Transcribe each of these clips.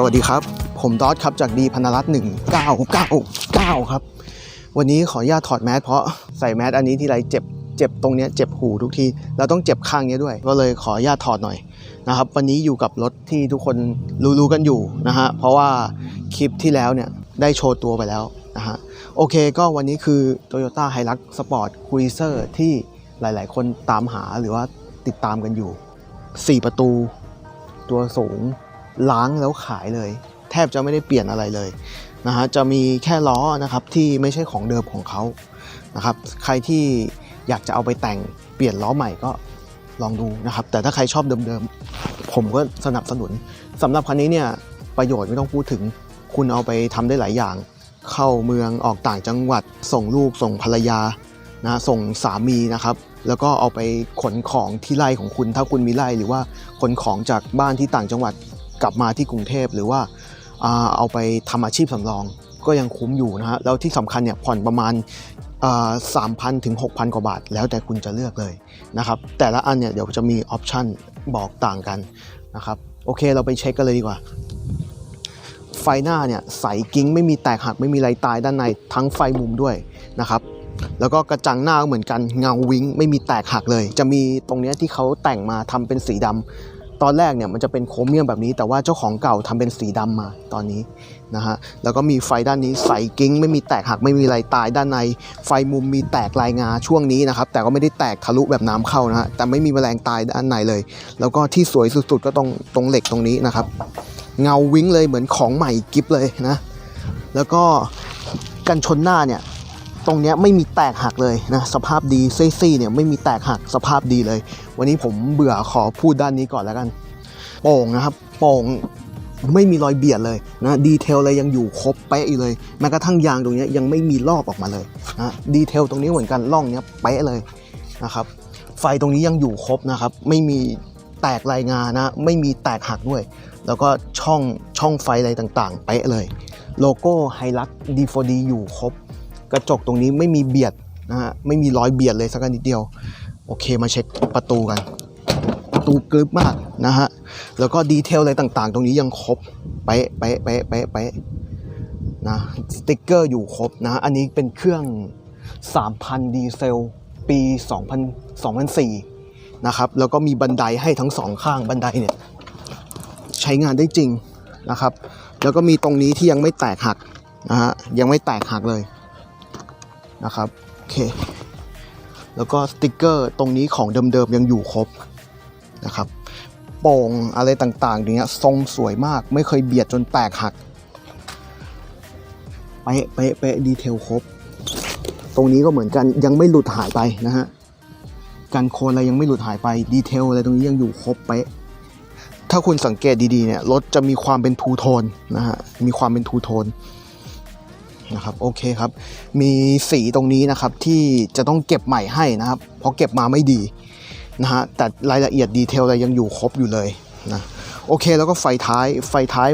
สวัสดีครับ ผมดอทครับจากดีพันรัตน์หนึ่งเก้าเก้าเก้าครับ วันนี้ขออนุญาตถอดแมสเพราะใส่แมสอันนี้ที่ไรเจ็บเจ็บตรงเนี้ยเจ็บหูทุกทีเราต้องเจ็บข้างเนี้ยด้วย ก็เลยขออนุญาตถอดหน่อยนะครับ วันนี้อยู่กับรถที่ทุกคนรู้ๆกันอยู่นะฮะเพราะว่าคลิปที่แล้วเนี่ยได้โชว์ตัวไปแล้วนะฮะโอเคก็วันนี้คือ Toyota Hilux Sport Cruiser ที่หลายๆ คนตามหาหรือว่าติดตามกันอยู่ 4 ประตู ตัวสูง ล้างแล้วขายเลย แทบจะไม่ได้เปลี่ยนอะไรเลยนะฮะจะมีแค่ล้อนะครับที่ไม่ใช่ของเดิมของเขานะครับใครที่อยากจะเอาไปแต่งเปลี่ยนล้อใหม่ก็ลองดูนะครับ แต่ถ้าใครชอบเดิมๆ ผมก็สนับสนุนสำหรับคันนี้เนี่ยประโยชน์ไม่ต้องพูดถึงคุณเอาไปทำได้หลายอย่าง เข้าเมืองออกต่างจังหวัด ส่งลูกส่งภรรยานะส่งสามีนะครับ แล้วก็เอาไปขนของที่ไร่ของคุณ ถ้าคุณมีไร่หรือว่าขนของจากบ้านที่ต่างจังหวัด กลับมาที่กรุงเทพหรือว่าเอาไปทำอาชีพสำรองก็ยังคุ้มอยู่นะฮะแล้วที่สำคัญเนี่ยผ่อนประมาณสามพันถึง6,000กว่าบาท แล้วแต่คุณจะเลือกเลยนะครับแต่ละอันเนี่ยเดี๋ยวจะมีออปชันบอกต่างกันนะครับโอเคเราไปเช็คกันเลยดีกว่า ไฟหน้าเนี่ยใสกิ้งไม่มีแตกหักไม่มีไรตายด้านในทั้งไฟมุมด้วยนะครับแล้วก็กระจังหน้าก็เหมือนกันเงาวิ้งไม่มีแตกหักเลย จะมีตรงเนี้ยที่เขาแต่งมาทำเป็นสีดำ ตอนแรกเนี่ยมันจะเป็นโครเมียมแบบนี้ แต่ว่าเจ้าของเก่าทำเป็นสีดำมาตอนนี้นะฮะแล้วก็มีไฟด้านนี้ใสกิ้ง ไม่มีแตกหักไม่มีอะไรตายด้านใน ไฟมุมมีแตกลายงาช่วงนี้นะครับแต่ก็ไม่ได้แตกทะลุแบบน้ำเข้านะฮะแต่ไม่มีแมลงตายด้านในเลย แล้วก็ที่สวยสุดๆ ก็ตรงตรงเหล็กตรงนี้นะครับ เงาวิ้งเลยเหมือนของใหม่กิฟเลยนะแล้วก็กันชนหน้าเนี่ย ตรงเนี้ยไม่มีแตกหักเลยนะสภาพดีซี่เนี่ยไม่มีแตกหักสภาพดีเลย วันนี้ผมเบื่อขอพูดด้านนี้ก่อนแล้วกัน โป่งนะครับ โป่งไม่มีรอยเบียดเลยนะดีเทลอะไรยังอยู่ครบเป๊ะอยู่เลยแม้กระทั่งยางตรงเนี้ยยังไม่มีลอกออกมาเลยนะดีเทลตรงนี้เหมือนกันล่องเนี้ยเป๊ะเลยนะครับไฟตรงนี้ยังอยู่ครบนะครับ ไม่มีแตกลายงานนะไม่มีแตกหักด้วย แล้วก็ช่องช่องไฟอะไรต่างๆ เป๊ะเลย โลโก้ไฮลัก D4D อยู่ครบ กระจกตรงนี้ไม่มีเบียดนะฮะไม่มีรอยเบียดเลยสักนิดเดียว โอเคมาเช็คประตูกัน ประตูกรึบมากนะฮะแล้วก็ดีเทลอะไรต่างๆ ตรงนี้ยังครบเป๊ะเป๊ะเป๊ะเป๊ะเป๊ะนะสติ๊กเกอร์อยู่ครบนะอันนี้เป็นเครื่อง 3,000 ดีเซล ปี 2000 2004 นะครับ แล้วก็มีบันไดให้ทั้งสองข้างบันไดเนี่ย ใช้งานได้จริงนะครับ แล้วก็มีตรงนี้ที่ยังไม่แตกหักนะฮะยังไม่แตกหักเลย นะครับโอเคแล้วก็สติกเกอร์ตรงนี้ของเดิมๆยังอยู่ครบนะครับโป่งอะไรต่างๆอย่างเงี้ยทรงสวยมากไม่เคยเบียดจนแตกหักเป๊ะเป๊ะเป๊ะดีเทลครบ ตรงนี้ก็เหมือนกันยังไม่หลุดหายไปนะฮะกันโคนอะไรยังไม่หลุดหายไปดีเทลอะไรตรงนี้ยังอยู่ครบเป๊ะถ้าคุณสังเกตดีๆเนี่ยรถจะมีความเป็นทูโทนนะฮะมีความเป็นทูโทน นะครับโอเคครับ มีสีตรงนี้นะครับที่จะต้องเก็บใหม่ให้นะครับ เพราะเก็บมาไม่ดีนะฮะแต่รายละเอียดดีเทลอะไรยังอยู่ครบอยู่เลยนะโอเคแล้วก็ไฟท้ายไฟท้าย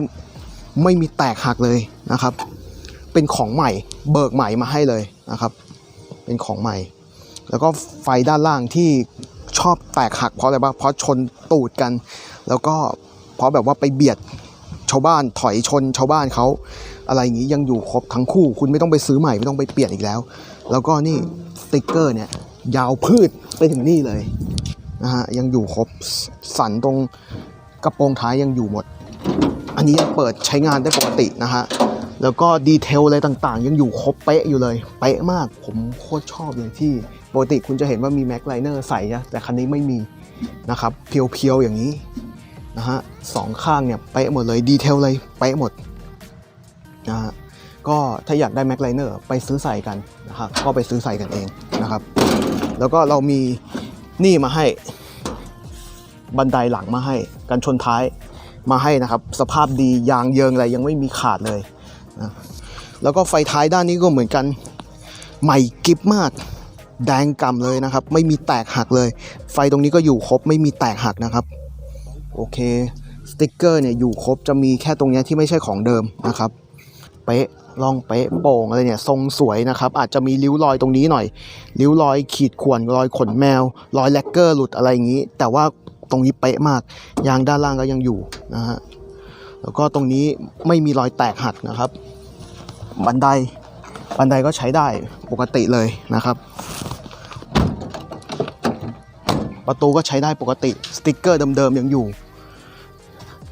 ไม่มีแตกหักเลยนะครับ เป็นของใหม่เบิกใหม่มาให้เลยนะครับ เป็นของใหม่ แล้วก็ไฟด้านล่างที่ชอบแตกหักเพราะอะไรบ้างเพราะชนตูดกัน แล้วก็เพราะแบบว่าไปเบียดชาวบ้านถอยชนชาวบ้านเขา อะไรอย่างนี้ยังอยู่ครบทั้งคู่ คุณไม่ต้องไปซื้อใหม่ไม่ต้องไปเปลี่ยนอีกแล้ว แล้วก็นี่สติกเกอร์เนี่ยยาวพืชไปถึงนี่เลยนะฮะยังอยู่ครบสันตรงกระโปรงท้ายยังอยู่หมด อันนี้ยังเปิดใช้งานได้ปกตินะฮะแล้วก็ดีเทลอะไรต่างๆ ยังอยู่ครบเป๊ะอยู่เลยเป๊ะมากผมโคตรชอบเลยที่ปกติคุณจะเห็นว่ามีแม็กไลเนอร์ใส่นะแต่คันนี้ไม่มีนะครับเพียวๆอย่างนี้นะฮะสองข้างเนี่ยเป๊ะหมดเลยดีเทลเลยเป๊ะหมด นะฮะก็ถ้าอยากได้แม็กไลเนอร์ไปซื้อใส่กันนะครับก็ไปซื้อใส่กันเองนะครับ แล้วก็เรามีนี่มาให้บันไดหลังมาให้กันชนท้ายมาให้นะครับ สภาพดียางเยิงอะไรยังไม่มีขาดเลยนะแล้วก็ไฟท้ายด้านนี้ก็เหมือนกันใหม่กิฟมาก แดงกำเลยนะครับ ไม่มีแตกหักเลย ไฟตรงนี้ก็อยู่ครบไม่มีแตกหักนะครับโอเคสติกเกอร์เนี่ยอยู่ครบจะมีแค่ตรงนี้ที่ไม่ใช่ของเดิมนะครับ เป๊ะลองเป๊ะโป่งอะไรเนี่ยทรงสวยนะครับ อาจจะมีริ้วรอยตรงนี้หน่อย ริ้วรอยขีดข่วนรอยขนแมว รอยแลกเกอร์หลุดอะไรอย่างนี้ แต่ว่าตรงนี้เป๊ะมาก ยางด้านล่างก็ยังอยู่นะฮะแล้วก็ตรงนี้ไม่มีรอยแตกหักนะครับ บันไดบันไดก็ใช้ได้ปกติเลยนะครับ ประตูก็ใช้ได้ปกติ สติกเกอร์เดิมๆยังอยู่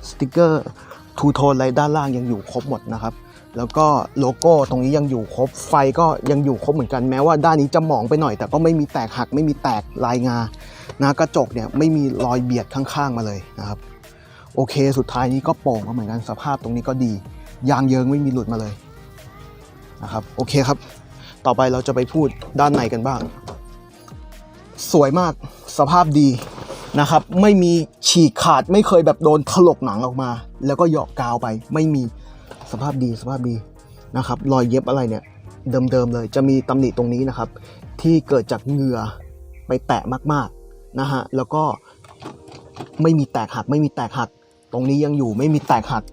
สติกเกอร์ทูโทนอะไรด้านล่างยังอยู่ครบหมดนะครับ แล้วก็โลโก้ตรงนี้ยังอยู่ครบ ไฟก็ยังอยู่ครบเหมือนกันแม้ว่าด้านนี้จะหมองไปหน่อย แต่ก็ไม่มีแตกหักไม่มีแตกลายงานะกระจกเนี่ยไม่มีรอยเบียดข้างๆมาเลยนะครับ โอเค สุดท้ายนี้ก็โป่งก็เหมือนกันสภาพตรงนี้ก็ดี ยางเยิงไม่มีหลุดมาเลยนะครับโอเคครับ ต่อไปเราจะไปพูดด้านในกันบ้าง สวยมากสภาพดีนะครับ ไม่มีฉีกขาดไม่เคยแบบโดนถลกหนังออกมา แล้วก็หยาะกาวไปไม่มี สภาพดีสภาพดีนะครับ รอยเย็บอะไรเนี่ยเดิมๆเลยจะมีตำหนิตรงนี้นะครับ ที่เกิดจากเหงื่อไปแตะมากๆนะฮะแล้วก็ไม่มีแตกหักไม่มีแตกหัก ตรงนี้ยังอยู่ไม่มีแตกหัก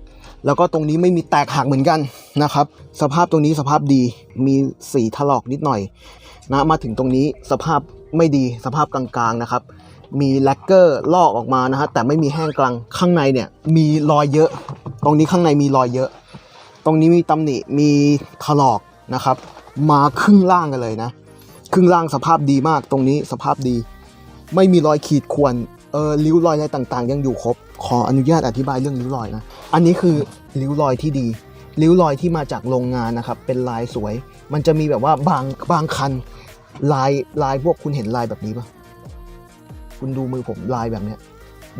แล้วก็ตรงนี้ไม่มีแตกหักเหมือนกันนะครับ สภาพตรงนี้สภาพดีมีสีถลอกนิดหน่อยนะมาถึงตรงนี้สภาพไม่ดีสภาพกลางๆนะครับ มีแลกเกอร์ลอกออกมานะฮะแต่ไม่มีแห้งกลางข้างในเนี่ยมีรอยเยอะ ตรงนี้ข้างในมีรอยเยอะ รงนี้มีตำหนิมีถลอกนะครับ มาครึ่งล่างกันเลยนะ ครึ่งล่างสภาพดีมากตรงนี้สภาพดี ไม่มีรอยขีดข่วนเออริ้วรอยอะไรต่างๆ ยังอยู่ครบ ขออนุญาตอธิบายเรื่องริ้วรอยนะ อันนี้คือริ้วรอยที่ดี ริ้วรอยที่มาจากโรงงานนะครับ เป็นลายสวย มันจะมีแบบว่าบางบางคัน ลายลายพวกคุณเห็นลายแบบนี้ปะคุณดูมือผมลายแบบเนี้ย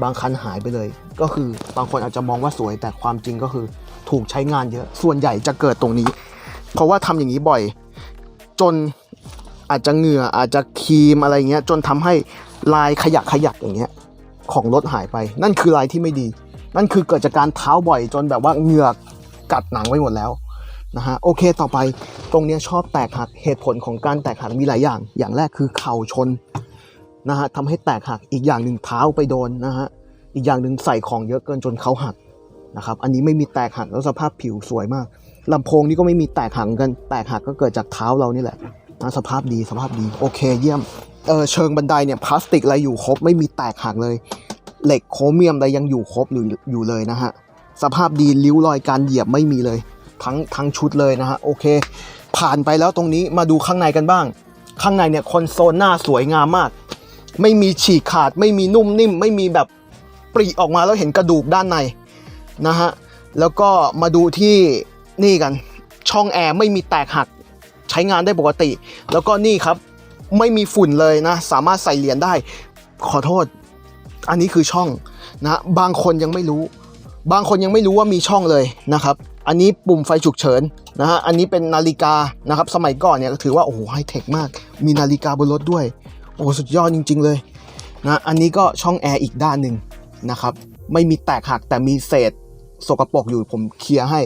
บางคันหายไปเลย ก็คือบางคนอาจจะมองว่าสวยแต่ความจริงก็คือ ถูกใช้งานเยอะ ส่วนใหญ่จะเกิดตรงนี้ เพราะว่าทำอย่างนี้บ่อย จนอาจจะเหงื่ออาจจะครีมอะไรเงี้ย จนทำให้ลายขยักขยักอย่างเงี้ยของรถหายไป นั่นคือลายที่ไม่ดี นั่นคือเกิดจากการเท้าบ่อย จนแบบว่าเหงื่อกกัดหนังไว้หมดแล้วนะฮะโอเคต่อไปตรงเนี้ยชอบแตกหักเหตุผลของการแตกหักมีหลายอย่าง อย่างแรกคือเข่าชนนะฮะทำให้แตกหักอีกอย่างหนึ่งเท้าไปโดนนะฮะอีกอย่างหนึ่งใส่ของเยอะเกินจนเขาหัก นะครับ อันนี้ไม่มีแตกหักแล้วสภาพผิวสวยมากลำโพงนี่ก็ไม่มีแตกหักกัน แตกหักก็เกิดจากเท้าเรานี่แหละนะสภาพดีสภาพดี โอเคเยี่ยม เออเชิงบันไดเนี่ยพลาสติกอะไรอยู่ครบไม่มีแตกหักเลย เหล็กโครเมียมอะไรยังอยู่ครบอยู่อยู่เลยนะฮะ สภาพดีริ้วรอยการเหยียบไม่มีเลย ทั้งทั้งชุดเลยนะฮะ โอเค ผ่านไปแล้วตรงนี้มาดูข้างในกันบ้าง ข้างในเนี่ยคอนโซลหน้าสวยงามมาก ไม่มีฉีกขาดไม่มีนุ่มนิ่ม ไม่มีแบบปริออกมาแล้วเห็นกระดูกด้านใน นะฮะ แล้วก็มาดูที่นี่กัน ช่องแอร์ไม่มีแตกหักใช้งานได้ปกติ แล้วก็นี่ครับไม่มีฝุ่นเลยนะ สามารถใส่เหรียญได้ ขอโทษ อันนี้คือช่องนะบางคนยังไม่รู้ บางคนยังไม่รู้ว่ามีช่องเลยนะครับ อันนี้ปุ่มไฟฉุกเฉินนะฮะอันนี้เป็นนาฬิกานะครับ สมัยก่อนเนี่ยถือว่าโอ้โหไฮเทคมาก มีนาฬิกาบนรถด้วย โอ้สุดยอดจริง ๆเลยนะอันนี้ก็ช่องแอร์อีกด้านหนึ่งนะครับ ไม่มีแตกหักแต่มีเศษ สกปรกอยู่ผมเคลียร์ให้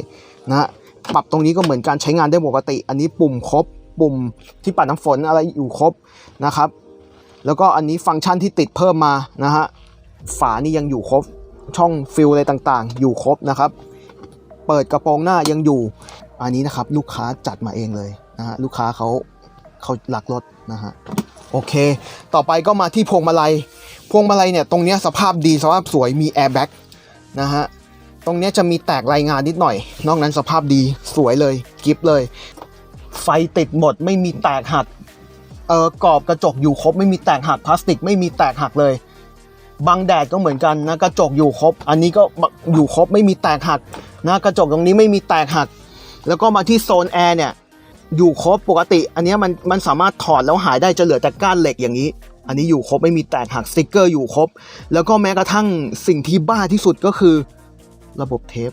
นะฮะปรับตรงนี้ก็เหมือนการใช้งานได้ปกติ อันนี้ปุ่มครบ ปุ่มที่ปัดน้ำฝนอะไรอยู่ครบนะครับ แล้วก็อันนี้ฟังก์ชันที่ติดเพิ่มมานะฮะฝานี่ยังอยู่ครบ ช่องฟิลอะไรต่างๆ อยู่ครบนะครับ เปิดกระโปรงหน้ายังอยู่ อันนี้นะครับลูกค้าจัดมาเองเลยนะฮะลูกค้าเขาเขาหลักรถนะฮะโอเค ต่อไปก็มาที่พวงมาลัย พวงมาลัยเนี่ยตรงนี้สภาพดีสภาพสวยมีแอร์แบ็กนะฮะ ตรงนี้จะมีแตกรายงานนิดหน่อย นอกนั้นสภาพดีสวยเลยกิฟเลย ไฟติดหมดไม่มีแตกหักเออกรอบกระจกอยู่ครบ ไม่มีแตกหักพลาสติกไม่มีแตกหักเลยบังแดดก็เหมือนกันนะกระจกอยู่ครบ อันนี้ก็อยู่ครบไม่มีแตกหักนะกระจกตรงนี้ไม่มีแตกหัก แล้วก็มาที่โซนแอร์เนี่ยอยู่ครบปกติ อันนี้มันมันสามารถถอดแล้วหายได้จะเหลือแต่ก้านเหล็กอย่างนี้ อันนี้อยู่ครบไม่มีแตกหักสติกเกอร์อยู่ครบ แล้วก็แม้กระทั่งสิ่งที่บ้าที่สุดก็คือ ระบบเทป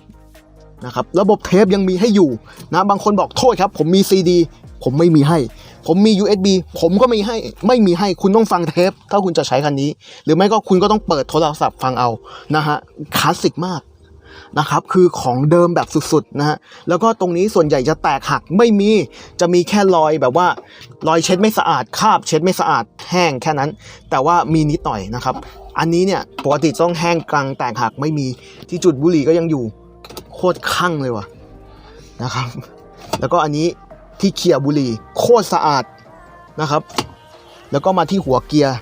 นะครับระบบเทปยังมีให้อยู่นะบางคนบอกโทษครับผมมีซีดีผมไม่มีให้ ผมมี USB ผมก็ไม่ให้ไม่มีให้คุณต้องฟังเทป ถ้าคุณจะใช้คันนี้ หรือไม่ก็คุณก็ต้องเปิดโทรศัพท์ฟังเอานะฮะคลาสสิกมาก นะครับ คือของเดิมแบบสุดๆนะฮะแล้วก็ตรงนี้ส่วนใหญ่จะแตกหักไม่มีจะมีแค่รอยแบบว่า รอยเช็ดไม่สะอาดคาบเช็ดไม่สะอาดแห้งแค่นั้น แต่ว่ามีนิดหน่อยนะครับ อันนี้เนี่ยปกติต้องแห้งกลางแตกหักไม่มีที่จุดบุหรี่ก็ยังอยู่โคตรคั่งเลยว่ะนะครับ แล้วก็อันนี้ที่เขี่ยบุหรี่โคตรสะอาดนะครับ แล้วก็มาที่หัวเกียร์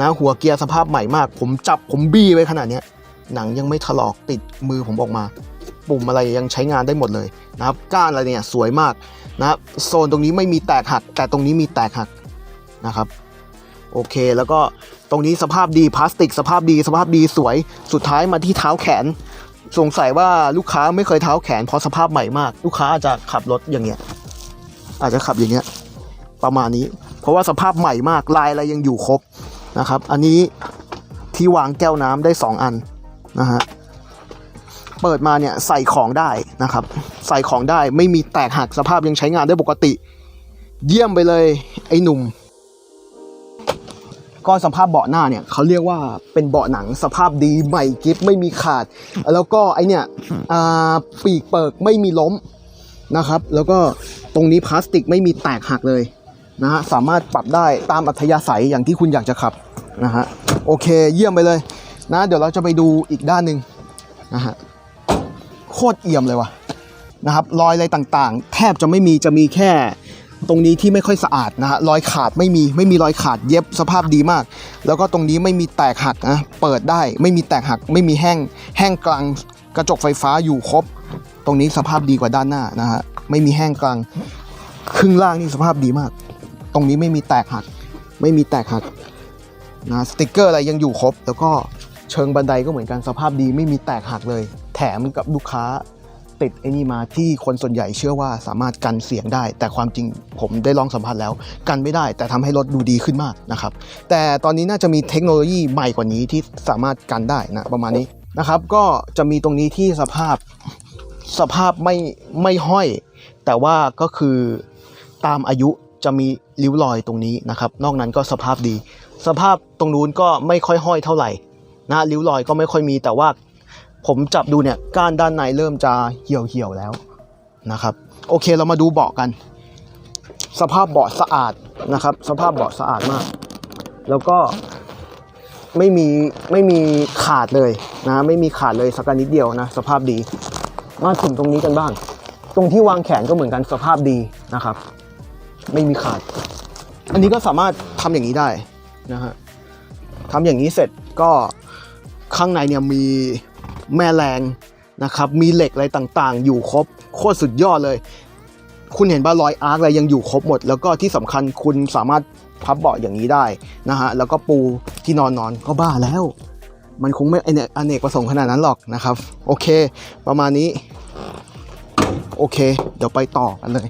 นะหัวเกียร์สภาพใหม่มาก ผมจับผมบี้ไว้ขนาดเนี้ย หนังยังไม่ถลอกติดมือผมออกมา ปุ่มอะไรยังใช้งานได้หมดเลยนะครับ ก้านอะไรเนี่ยสวยมากนะครับโซนตรงนี้ไม่มีแตกหัก แต่ตรงนี้มีแตกหักนะครับโอเค แล้วก็ตรงนี้สภาพดีพลาสติก สภาพดีสภาพดีสวยสุดท้ายมาที่เท้าแขน สงสัยว่าลูกค้าไม่เคยเท้าแขนเพราะสภาพใหม่มาก ลูกค้าอาจจะขับรถอย่างเงี้ย อาจจะขับอย่างเงี้ยประมาณนี้ เพราะว่าสภาพใหม่มากลายอะไรยังอยู่ครบนะครับ อันนี้ที่วางแก้วน้ำได้ 2 อัน นะฮะเปิดมาเนี่ยใส่ของได้นะครับ ใส่ของได้ไม่มีแตกหักสภาพยังใช้งานได้ปกติ เยี่ยมไปเลยไอ้หนุ่ม ก็สภาพเบาะหน้าเนี่ยเขาเรียกว่าเป็นเบาะหนังสภาพดีใหม่กิฟไม่มีขาด แล้วก็ไอเนี่ยปีกเปิกไม่มีล้มนะครับ แล้วก็ตรงนี้พลาสติกไม่มีแตกหักเลยนะฮะสามารถปรับได้ตามอัธยาศัยอย่างที่คุณอยากจะขับนะฮะโอเคเยี่ยมไปเลย นะ เดี๋ยวเราจะไปดูอีกด้านหนึ่งนะฮะโคตรเอี่ยมเลยว่ะนะครับรอยอะไรต่างๆ แทบจะไม่มีจะมีแค่ตรงนี้ที่ไม่ค่อยสะอาดนะฮะรอยขาดไม่มีไม่มีรอยขาดเย็บสภาพดีมาก แล้วก็ตรงนี้ไม่มีแตกหักนะเปิดได้ไม่มีแตกหักไม่มีแห้งแห้งกลางกระจกไฟฟ้าอยู่ครบ ตรงนี้สภาพดีกว่าด้านหน้านะฮะไม่มีแห้งกลางครึ่งล่างนี่สภาพดีมาก ตรงนี้ไม่มีแตกหัก ไม่มีแตกหักนะสติกเกอร์อะไรยังอยู่ครบ แล้วก็ เชิงบันไดก็เหมือนกันสภาพดีไม่มีแตกหักเลย แถมกับลูกค้าติดไอ้นี่มาที่คนส่วนใหญ่เชื่อว่าสามารถกันเสียงได้ แต่ความจริงผมได้ลองสัมผัสแล้ว กันไม่ได้ แต่ทำให้รถดูดีขึ้นมากนะครับ แต่ตอนนี้น่าจะมีเทคโนโลยีใหม่กว่านี้ที่สามารถกันได้นะประมาณนี้นะครับ ก็จะมีตรงนี้ที่สภาพสภาพไม่ไม่ห้อย แต่ว่าก็คือตามอายุจะมีริ้วรอยตรงนี้นะครับ นอกนั้นก็สภาพดี สภาพตรงนู้นก็ไม่ค่อยห้อยเท่าไหร่ นะริ้วรอยก็ไม่ค่อยมีแต่ว่าผมจับดูเนี่ยก้านด้านในเริ่มจะเหี่ยวเหี่ยวๆแล้วนะครับโอเคเรามาดูเบาะกัน สภาพเบาะสะอาดนะครับ สภาพเบาะสะอาดมาก แล้วก็ไม่มีไม่มีขาดเลยนะไม่มีขาดเลยสักนิดเดียวนะสภาพดีมาถึงตรงนี้กันบ้าง ตรงที่วางแขนก็เหมือนกันสภาพดีนะครับ ไม่มีขาด อันนี้ก็สามารถทำอย่างนี้ได้นะฮะทำอย่างนี้เสร็จก็ ข้างในเนี่ยมีแม่แรงนะครับ มีเหล็กอะไรต่างๆ อยู่ครบโคตรสุดยอดเลย คุณเห็นบ้ารอยอาร์คอะไรยังอยู่ครบหมด แล้วก็ที่สำคัญคุณสามารถพับเบาะอย่างนี้ได้นะฮะ แล้วก็ปูที่นอนนอนก็บ้าแล้ว มันคงไม่เนกอเนกประสงค์ขนาดนั้นหรอกนะครับ โอเค ประมาณนี้ โอเค เดี๋ยวไปต่อกันเลย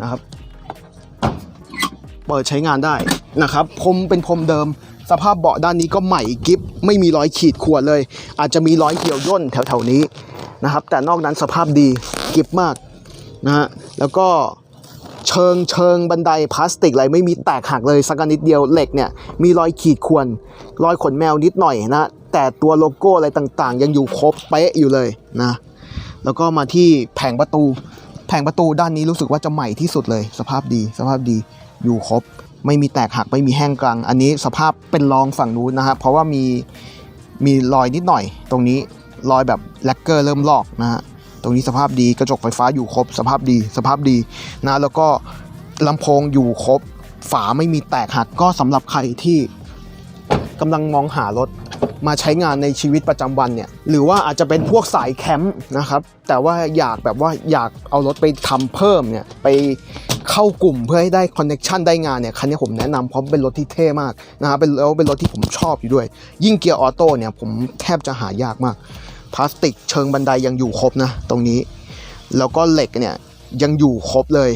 นะครับ เปิดใช้งานได้นะครับพรมเป็นพรมเดิม สภาพเบาะด้านนี้ก็ใหม่กิฟไม่มีรอยขีดข่วนเลย อาจจะมีรอยเหี่ยวย่นแถวๆนี้นะครับ แต่นอกนั้นสภาพดีกิฟมากนะฮะแล้วก็เชิงเชิงบันไดพลาสติกอะไรไม่มีแตกหักเลยสักนิดเดียวเหล็กเนี่ยมีรอยขีดข่วนรอยขนแมวนิดหน่อยนะแต่ตัวโลโก้อะไรต่างๆ ยังอยู่ครบเป๊ะอยู่เลยนะแล้วก็มาที่แผงประตู แผงประตูด้านนี้รู้สึกว่าจะใหม่ที่สุดเลย สภาพดีสภาพดีอยู่ครบ ไม่มีแตกหักไม่มีแห้งกลาง อันนี้สภาพเป็นรองฝั่งนู้นนะครับเพราะว่ามีมีรอยนิดหน่อย ตรงนี้รอยแบบแลกเกอร์เริ่มลอกนะฮะตรงนี้สภาพดีกระจกไฟฟ้าอยู่ครบ สภาพดีสภาพดีนะแล้วก็ลำโพงอยู่ครบ ฝาไม่มีแตกหักก็สำหรับใครที่กำลังมองหารถมาใช้งานในชีวิตประจำวันเนี่ยหรือว่าอาจจะเป็นพวกสายแคมป์นะครับแต่ว่าอยากแบบว่าอยากเอารถไปทำเพิ่มเนี่ยไป เข้ากลุ่มเพื่อให้ได้คอนเน็ชันได้งานเนี่ยคันนี้ผมแนะนำเพราะเป็นรถที่เท่มากนะครับเป็นแล้วเป็นรถที่ผมชอบอยู่ด้วย ยิ่งเกียร์ออโต้เนี่ยผมแทบจะหายากมาก พลาสติกเชิงบันไดยังอยู่ครบนะตรงนี้ แล้วก็เหล็กเนี่ยยังอยู่ครบเลย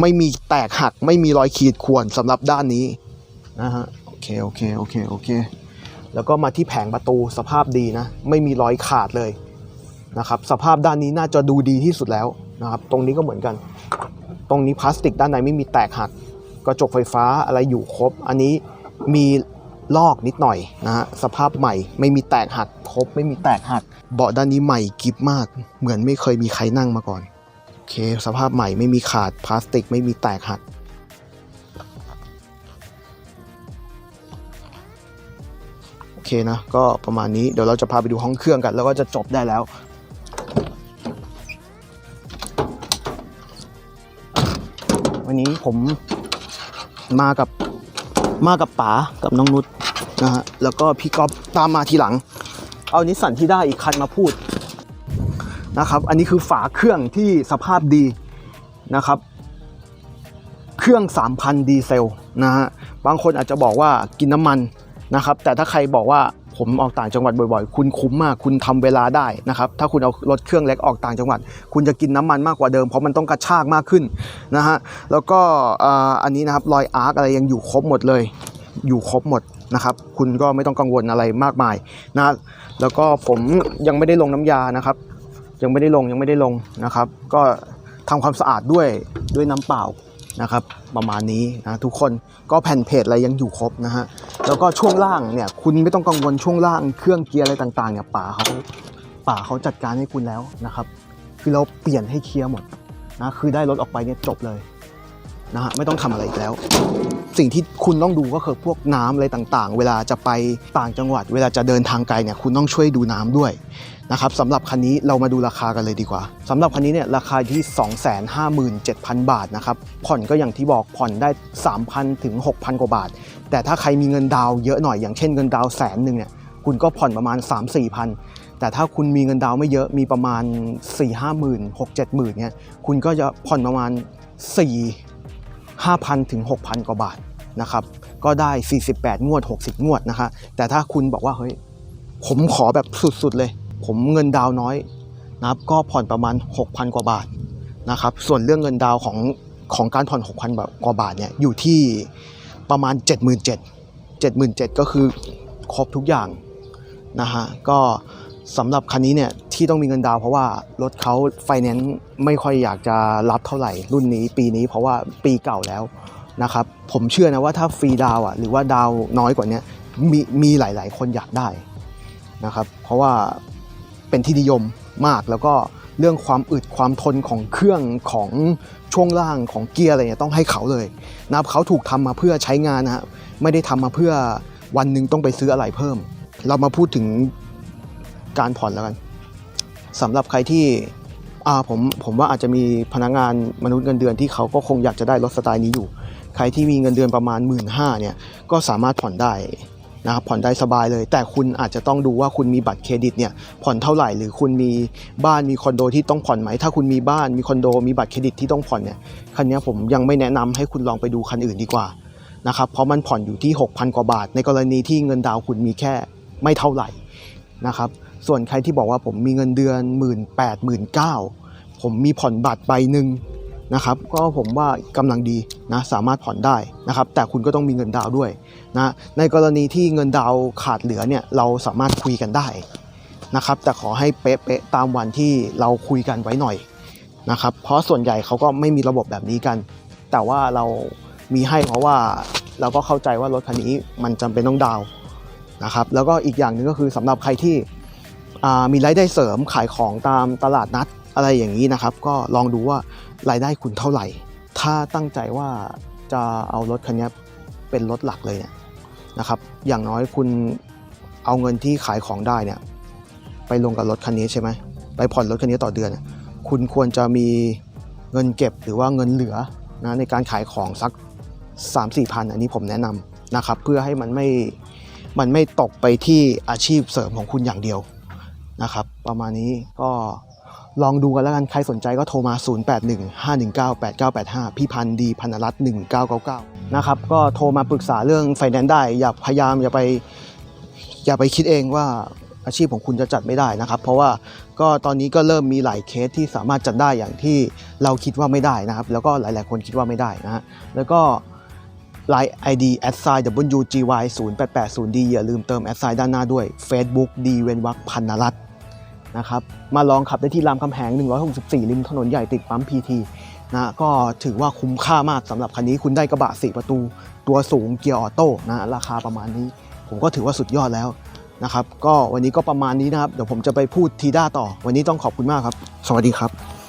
ไม่มีแตกหักไม่มีรอยขีดข่วนสำหรับด้านนี้นะฮะโอเคโอเคโอเคโอเค แล้วก็มาที่แผงประตูสภาพดีนะ ไม่มีรอยขาดเลยนะครับ สภาพด้านนี้น่าจะดูดีที่สุดแล้วนะครับ ตรงนี้ก็เหมือนกัน ตรงนี้พลาสติกด้านในไม่มีแตกหักกระจกไฟฟ้าอะไรอยู่ครบ อันนี้มีลอกนิดหน่อยนะฮะสภาพใหม่ไม่มีแตกหักครบไม่มีแตกหัก เบาะด้านนี้ใหม่กิฟมาก เหมือนไม่เคยมีใครนั่งมาก่อนโอเคสภาพใหม่ไม่มีขาดพลาสติกไม่มีแตกหักโอเคนะก็ประมาณนี้เดี๋ยวเราจะพาไปดูห้องเครื่องกัน แล้วก็จะจบได้แล้ว วันนี้ผมมากับมากับป๋ากับน้องนุชนะฮะแล้วก็พี่ก๊อฟตามมาทีหลัง เอานิสสันที่ได้อีกคันมาพูดนะครับ อันนี้คือฝาเครื่องที่สภาพดีนะครับ เครื่อง 3,000 ดีเซลนะฮะบางคนอาจจะบอกว่ากินน้ำมันนะครับ แต่ถ้าใครบอกว่า ผมออกต่างจังหวัดบ่อยๆ คุณคุ้มมาก คุณทำเวลาได้นะครับ ถ้าคุณเอารถเครื่องเล็กออกต่างจังหวัด คุณจะกินน้ำมันมากกว่าเดิม เพราะมันต้องกระชากมากขึ้นนะฮะ แล้วก็อันนี้นะครับรอยอาร์คอะไรยังอยู่ครบหมดเลย อยู่ครบหมดนะครับ คุณก็ไม่ต้องกังวลอะไรมากมายนะ แล้วก็ผมยังไม่ได้ลงน้ำยานะครับ ยังไม่ได้ลงยังไม่ได้ลงนะครับ ก็ทำความสะอาดด้วยด้วยน้ำเปล่า นะครับ ประมาณนี้นะทุกคนก็แผ่นเพจอะไรยังอยู่ครบนะฮะแล้วก็ช่วงล่างเนี่ยคุณไม่ต้องกังวลช่วงล่างเครื่องเกียร์อะไรต่างๆเนี่ยป่าเขาป่าเขาจัดการให้คุณแล้วนะครับ คือเราเปลี่ยนให้เคลียร์หมดนะคือได้รถออกไปเนี่ยจบเลย นะฮะไม่ต้องทำอะไรอีกแล้ว สิ่งที่คุณต้องดูก็คือพวกน้ำอะไรต่างๆ เวลาจะไปต่างจังหวัด เวลาจะเดินทางไกลเนี่ยคุณต้องช่วยดูน้ำด้วยนะครับสำหรับคันนี้เรามาดูราคากันเลยดีกว่าสำหรับคันนี้เนี่ยราคาอยู่ที่ 257,000 บาทนะครับผ่อนก็อย่างที่บอกผ่อนได้ 3,000 ถึง 6,000 กว่าบาท แต่ถ้าใครมีเงินดาวเยอะหน่อยอย่างเช่นเงินดาวแสนหนึ่งเนี่ยคุณก็ผ่อนประมาณ 3-4พันแต่ถ้าคุณมีเงินดาวไม่เยอะมีประมาณ 4-5หมื่น6-7หมื่นเนี่ยคุณก็จะผ่อนประมาณ 4 5,000 ถึง 6,000 กว่าบาทนะครับ ก็ได้ 48 งวด 60 งวดนะคะแต่ถ้าคุณบอกว่าเฮ้ยผมขอแบบสุดๆเลย ผมเงินดาวน้อยนะครับก็ผ่อนประมาณ 6,000 กว่าบาทนะครับส่วนเรื่องเงินดาวของของการผ่อน 6,000 กว่าบาทเนี่ยอยู่ที่ประมาณ 77,000 77,000ก็คือครบทุกอย่างนะฮะก็ สำหรับคันนี้เนี่ยที่ต้องมีเงินดาวเพราะว่ารถเขาไฟแนนซ์ไม่ค่อยอยากจะรับเท่าไหร่ รุ่นนี้ปีนี้เพราะว่าปีเก่าแล้วนะครับผมเชื่อนะว่าถ้าฟรีดาวอะหรือว่าดาวน้อยกว่านี้มีมีหลาย ๆ คนอยากได้นะครับเพราะว่าเป็นที่นิยมมากแล้วก็เรื่องความอึดความทนของเครื่องของช่วงล่างของเกียร์อะไรเนี่ยต้องให้เขาเลยนะครับเขาถูกทำมาเพื่อใช้งานนะฮะไม่ได้ทำมาเพื่อวันหนึ่งต้องไปซื้ออะไรเพิ่ม เรามาพูดถึง การผ่อนแล้วกันสำหรับใครที่อ่าผมผมว่าอาจจะมีพนักงานมนุษย์เงินเดือนที่เขาก็คงอยากจะได้รถสไตล์นี้อยู่ ใครที่มีเงินเดือนประมาณ 1 5ื่นเนี่ยก็สามารถผ่อนได้นะครับผ่อนได้สบายเลย แต่คุณอาจจะต้องดูว่าคุณมีบัตรเครดิตเนี่ยผ่อนเท่าไหร่ หรือคุณมีบ้านมีคอนโดที่ต้องผ่อนไหม ถ้าคุณมีบ้านมีคอนโดมีบัตรเครดิตที่ต้องผ่อนเนี่ยคันนี้ผมยังไม่แนะนำให้คุณลองไปดูคันอื่นดีกว่านะครับเพราะมันผ่อนอยู่ที่ 6,000 กว่าบาท ในกรณีที่เงินดาวน์คุณมีแค่ไม่เท่าไหร่นะครับ ส่วนใครที่บอกว่าผมมีเงินเดือน1 8 0 0 0 1 9ผมมีผ่อนบัตรใบหนึ่งนะครับ ก็ผมว่ากำลังดีนะสามารถผ่อนได้นะครับ แต่คุณก็ต้องมีเงินดาวด้วยนะในกรณีที่เงินดาวขาดเหลือเนี่ยเราสามารถคุยกันได้นะครับ แต่ขอให้เป๊ะๆตามวันที่เราคุยกันไว้หน่อยนะครับ เพราะส่วนใหญ่เขาก็ไม่มีระบบแบบนี้กัน แต่ว่าเรามีให้เพราะว่าเราก็เข้าใจว่ารถคันนี้มันจำเป็นต้องดาวนะครับ แล้วก็อีกอย่างหนึ่งก็คือสำหรับใครที่ มีรายได้เสริมขายของตามตลาดนัดอะไรอย่างนี้นะครับ ก็ลองดูว่ารายได้คุณเท่าไหร่ ถ้าตั้งใจว่าจะเอารถคันนี้เป็นรถหลักเลยเนี่ยนะครับ อย่างน้อยคุณเอาเงินที่ขายของได้เนี่ยไปลงกับรถคันนี้ใช่ไหมไปผ่อนรถคันนี้ต่อเดือน คุณควรจะมีเงินเก็บหรือว่าเงินเหลือนะในการขายของสัก 3 4พันอันนี้ผมแนะนำนะครับ เพื่อให้มันไม่มันไม่ตกไปที่อาชีพเสริมของคุณอย่างเดียว นะครับ ประมาณนี้ก็ลองดูกันแล้วกัน ใครสนใจก็โทรมา 0815198985 พี่พันธ์ดีพันรัตน์1999 นะครับ ก็โทรมาปรึกษาเรื่องไฟแนนซ์ได้ อย่าพยายามอย่าไปอย่าไปคิดเองว่าอาชีพของคุณจะจัดไม่ได้นะครับ เพราะว่าก็ตอนนี้ก็เริ่มมีหลายเคสที่สามารถจัดได้อย่างที่เราคิดว่าไม่ได้นะครับ แล้วก็หลาย ๆ คนคิดว่าไม่ได้นะฮะแล้วก็ Line ID s i WGY 0 8 8 0 D อย่าลืมเติม s i ด้านหน้าด้วย Facebook D เวนวักพันนรัตน์นะครับ มาลองขับได้ที่รามคำแหง 164 ริมถนนใหญ่ติดปั๊ม PT นะก็ถือว่าคุ้มค่ามากสำหรับคันนี้คุณได้กระบะ4ประตู ตัวสูงเกียร์ออโต้นะราคาประมาณนี้ ผมก็ถือว่าสุดยอดแล้วนะครับ ก็วันนี้ก็ประมาณนี้นะครับ เดี๋ยวผมจะไปพูดทีด้าต่อ วันนี้ต้องขอบคุณมากครับ สวัสดีครับ